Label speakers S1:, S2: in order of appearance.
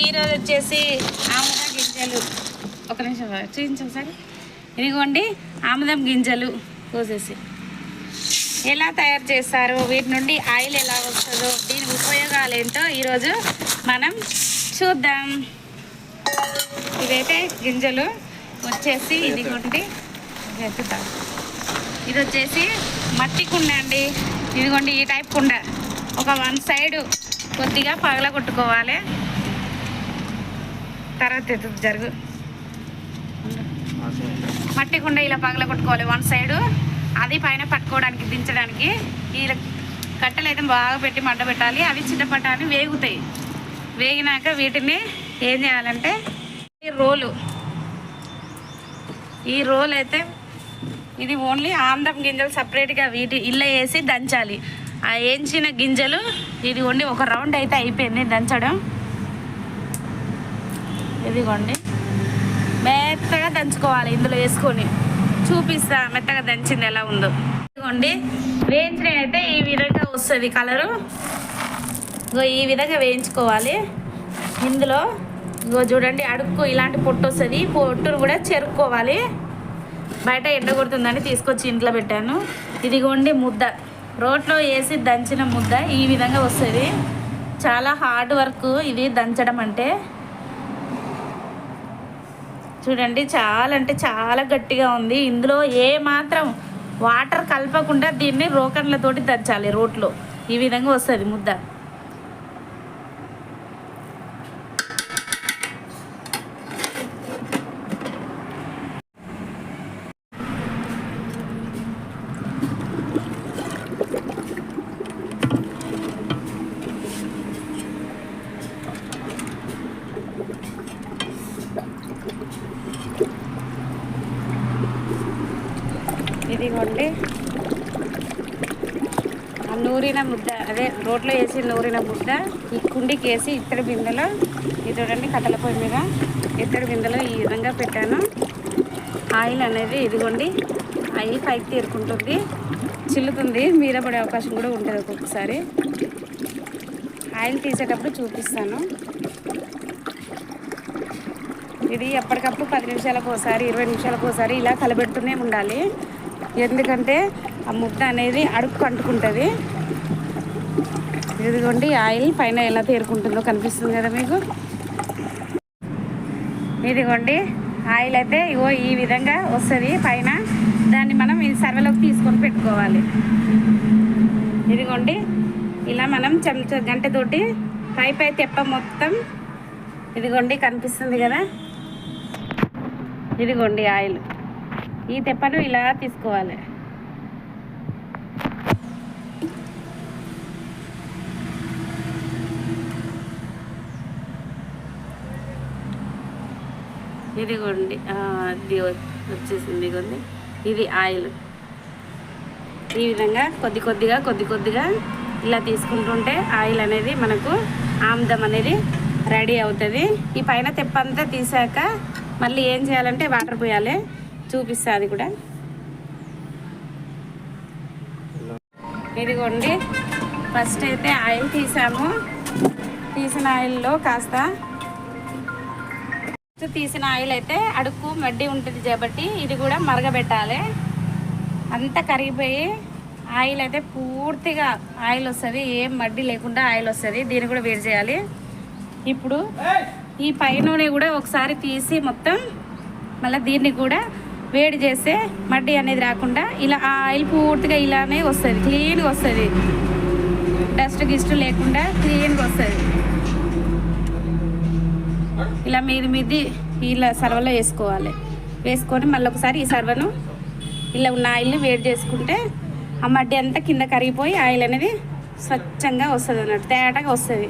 S1: ఈరోజు వచ్చేసి ఆముదం గింజలు. ఒక నిమిషం చూపించు ఒకసారి. ఇదిగోండి ఆముదం గింజలు కోసేసి. ఎలా తయారు చేస్తారు? వీటి నుండి ఆయిల్ ఎలా వస్తుందో దీని ఉపయోగాలు ఏంటో ఈరోజు మనం చూద్దాం. ఇదైతే గింజలు వచ్చేసి ఇదిగోండి. ఎత్తుతాం ఇది వచ్చేసి మట్టి కుండ అండి. ఇదిగోండి ఈ టైప్ కుండ. ఒక వన్ సైడ్ కొద్దిగా పగల కొట్టుకోవాలి తర్వాత ఎత్తు జరుగు. మట్టి కుండ ఇలా పగల కొట్టుకోవాలి. వన్ సైడు అది పైన పట్టుకోవడానికి దించడానికి. ఈ కట్టెలు అయితే బాగా పెట్టి మంట పెట్టాలి. అవి చిన్నపట్టాన్ని వేగుతాయి. వేగినాక వీటిని ఏం చేయాలంటే ఈ రోలు. ఈ రోల్ అయితే ఇది ఓన్లీ ఆంధ్రం గింజలు సపరేట్గా వీటి ఇళ్ళ వేసి దంచాలి. ఆ వేయించిన గింజలు ఇది ఓన్లీ ఒక రౌండ్ అయితే అయిపోయింది దంచడం. ఇదిగోండి. మెత్తగా దంచుకోవాలి ఇందులో వేసుకొని. చూపిస్తా మెత్తగా దంచింది ఎలా ఉందో. ఇదిగోండి. వేయించిన అయితే ఈ విధంగా వస్తుంది కలరు. ఇగో ఈ విధంగా వేయించుకోవాలి. ఇందులో ఇగో చూడండి అడుక్కు ఇలాంటి పొట్టు వస్తుంది. పొట్టును కూడా చెరుక్కోవాలి. బయట ఎండగొడుతుందని తీసుకొచ్చి ఇంట్లో పెట్టాను. ఇదిగోండి ముద్ద. రోట్లో వేసి దంచిన ముద్ద ఈ విధంగా వస్తుంది. చాలా హార్డ్ వర్క్ ఇది దంచడం అంటే. చూడండి చాలా అంటే చాలా గట్టిగా ఉంది. ఇందులో ఏ మాత్రం వాటర్ కలపకుండా దీన్ని రోకన్లతోటి దంచాలి రోట్లో. ఈ విధంగా వస్తుంది ముద్ద. ఇదిగోండి. ఆ నూరిన ముద్ద అదే రోట్లో వేసి నూరిన ముద్ద ఈ కుండికి వేసి ఇత్తడి బిందెలో ఇది చూడండి కట్టెల పొయ్యి మీద ఇత్తడి బిందెలో ఈ విధంగా పెట్టాను. ఆయిల్ అనేది ఇదిగోండి ఆయిల్ పైకి తీరుకుంటుంది చిల్లుతుంది మీద పడే అవకాశం కూడా ఉంటుంది ఒక్కొక్కసారి. ఆయిల్ తీసేటప్పుడు చూపిస్తాను. ఇది ఎప్పటికప్పుడు పది నిమిషాలకు ఒకసారి ఇరవై నిమిషాలకు ఒకసారి ఇలా కలబెడుతూనే ఉండాలి. ఎందుకంటే ఆ ముద్ద అనేది అడుక్కు అంటుకుంటుంది. ఇదిగోండి ఆయిల్ పైన ఎలా తేరుకుంటుందో కనిపిస్తుంది కదా మీకు. ఇదిగోండి ఆయిల్ అయితే ఇగో ఈ విధంగా వస్తుంది పైన. దాన్ని మనం ఈ సర్వలోకి తీసుకొని పెట్టుకోవాలి. ఇదిగోండి ఇలా మనం చెంచా గంటతోటి పై పై తెప్ప మొత్తం ఇదిగోండి కనిపిస్తుంది కదా. ఇదిగోండి ఆయిల్. ఈ తెప్పను ఇలా తీసుకోవాలి. ఇదిగోండి అది వచ్చేసింది ఇదిగోండి. ఇది ఆయిల్. ఈ విధంగా కొద్ది కొద్దిగా కొద్ది కొద్దిగా ఇలా తీసుకుంటుంటే ఆయిల్ అనేది మనకు ఆముదం అనేది రెడీ అవుతుంది. ఈ పైన తెప్పంతా తీసాక మళ్ళీ ఏం చేయాలంటే వాటర్ పోయాలి. చూపిస్తా అది కూడా. ఇదిగోండి ఫస్ట్ అయితే ఆయిల్ తీసాము. తీసిన ఆయిల్లో కాస్త ఫస్ట్ తీసిన ఆయిల్ అయితే అడుక్కు మడ్డి ఉంటుంది కాబట్టి ఇది కూడా మరగబెట్టాలి. అంతా కరిగిపోయి ఆయిల్ అయితే పూర్తిగా ఆయిల్ వస్తుంది ఏం మడ్డి లేకుండా ఆయిల్ వస్తుంది. దీన్ని కూడా వేడి చేయాలి. ఇప్పుడు ఈ పై నూనె కూడా ఒకసారి తీసి మొత్తం మళ్ళీ దీన్ని కూడా వేడి చేస్తే మడ్డి అనేది రాకుండా ఇలా ఆ ఆయిల్ పూర్తిగా ఇలానే వస్తుంది క్లీన్గా వస్తుంది. డస్ట్ గిస్ట్ లేకుండా క్లీన్గా వస్తుంది. ఇలా మీది మీది ఇలా సర్వలో వేసుకోవాలి. వేసుకొని మళ్ళీ ఒకసారి ఈ సర్వను ఇలా ఉన్న ఆయిల్ని వేడి చేసుకుంటే ఆ మడ్డి అంతా కింద కరిగిపోయి ఆయిల్ అనేది స్వచ్ఛంగా వస్తుంది అన్నట్టు తేటగా వస్తుంది.